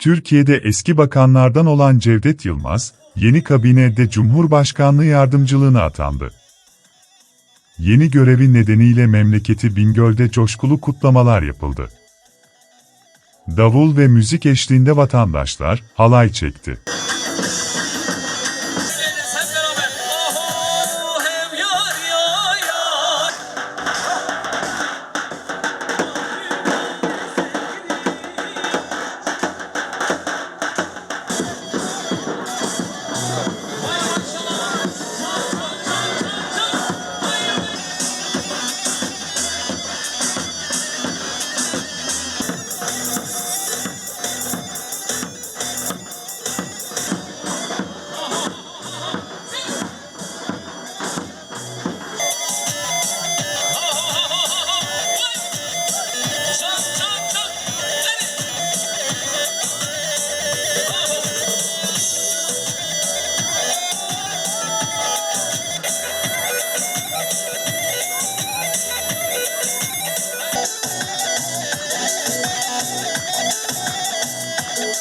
Türkiye'de eski bakanlardan olan Cevdet Yılmaz, yeni kabinede Cumhurbaşkanlığı yardımcılığına atandı. Yeni görevi nedeniyle memleketi Bingöl'de coşkulu kutlamalar yapıldı. Davul ve müzik eşliğinde vatandaşlar halay çekti.